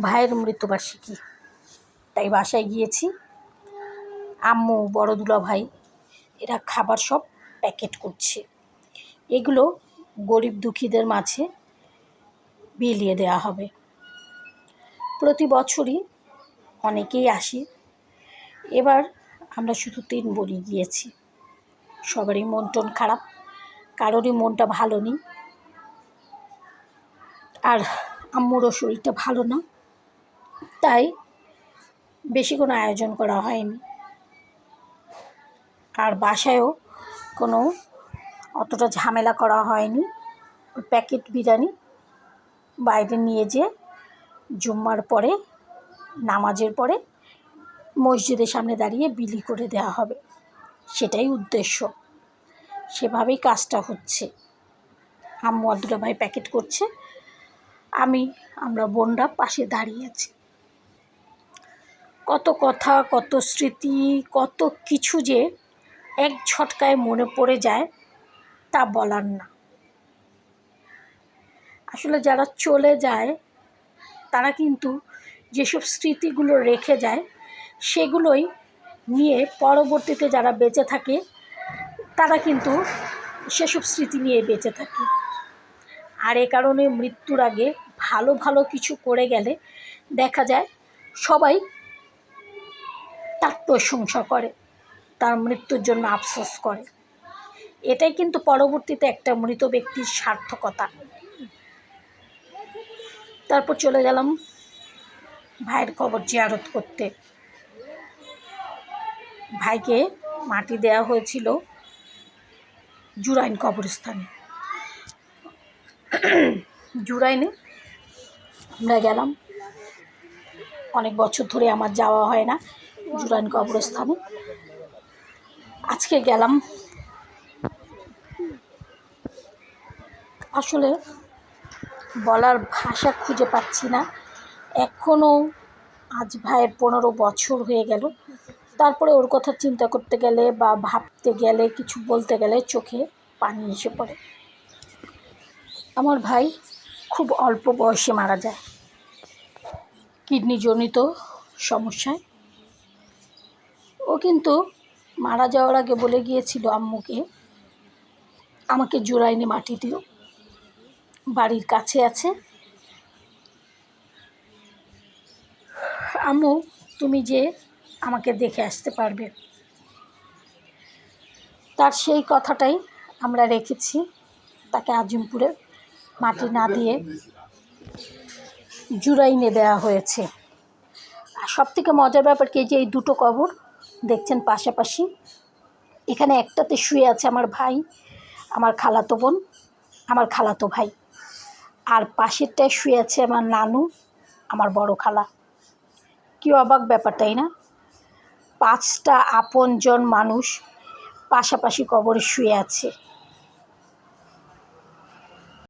ভাইয়ের মৃত্যুবার্ষিকী। তাই বাসায় গিয়েছি। আম্মু, বড় দুলা ভাই, এরা খাবার সব প্যাকেট করছে। এগুলো গরিব দুঃখীদের মাঝে বিলিয়ে দেওয়া হবে। প্রতি বছরই অনেকেই আসে। এবার আমরা শুধু তিন বোনই গিয়েছি। সবারই মন টন খারাপ, কারোরই মনটা ভালো নেই। আর আম্মুরও শরীরটা ভালো না। তাই বেশি কোনো আয়োজন করা হয়নি। আর বাসায়ও কোনো অতটা ঝামেলা করা হয়নি। প্যাকেট বিরিয়ানি বাইরে নিয়ে যেয়ে জুম্মার পরে, নামাজের পরে মসজিদের সামনে দাঁড়িয়ে বিলি করে দেওয়া হবে। সেটাই উদ্দেশ্য। সেভাবেই কাজটা হচ্ছে। আম্মু আর দুলা ভাই প্যাকেট করছে। আমি, আমরা বোনরা পাশে দাঁড়িয়ে আছি। কত কথা, কত স্মৃতি, কত কিছু যে এক ঝটকায় মনে পড়ে যায় তা বলার না। আসলে যারা চলে যায়, তারা কিন্তু যেসব স্মৃতিগুলো রেখে যায়, সেগুলোই নিয়ে পরবর্তীতে যারা বেঁচে থাকে, তারা কিন্তু সেসব স্মৃতি নিয়ে বেঁচে থাকে। আর এ কারণে মৃত্যুর আগে ভালো ভালো কিছু করে গেলে দেখা যায় সবাই তার প্রশংসা করে, তার মৃত্যুর জন্য আফসোস করে। এটাই কিন্তু পরবর্তীতে একটা মৃত ব্যক্তির সার্থকতা। তারপর চলে গেলাম ভাইয়ের কবর জিয়ারত করতে। ভাইকে মাটি দেওয়া হয়েছিল জুরাইন কবরস্থানে। জুরাইনে আমরা গেলাম। অনেক বছর ধরে আমার যাওয়া হয় না। জুরাইন কবরস্থানে আজকে গেলাম। আসলে বলার ভাষা খুঁজে পাচ্ছি না। এখনও আজ ভাইয়ের পনেরো বছর হয়ে গেল। তারপরে ওর কথা চিন্তা করতে গেলে বা ভাবতে গেলে, কিছু বলতে গেলে চোখে পানি এসে পড়ে। আমার ভাই খুব অল্প বয়সে মারা যায়। কিডনিজনিত সমস্যায় কিন্তু মারা যাওয়ার আগে বলে গিয়েছিল আম্মুকে, আমাকে জোড়াইনি মাটি দিও বাড়ির কাছে আছে। আম্মু, তুমি যে আমাকে দেখে আসতে পারবে। তার সেই কথাটাই আমরা রেখেছি তাকে আজিমপুরে মাটি না দিয়ে জুরাইনে দেওয়া হয়েছে। আর সব থেকে মজার ব্যাপার কি, যে এই দুটো কবর দেখছেন পাশাপাশি। এখানে একটাতে শুয়ে আছে আমার ভাই, আমার খালাতো বোন, আমার খালাতো ভাই। আর পাশেরটায় শুয়ে আছে আমার নানু, আমার বড় খালা। কি অবাক ব্যাপার, তাই না? পাঁচটা আপনজন মানুষ পাশাপাশি কবরে শুয়ে আছে।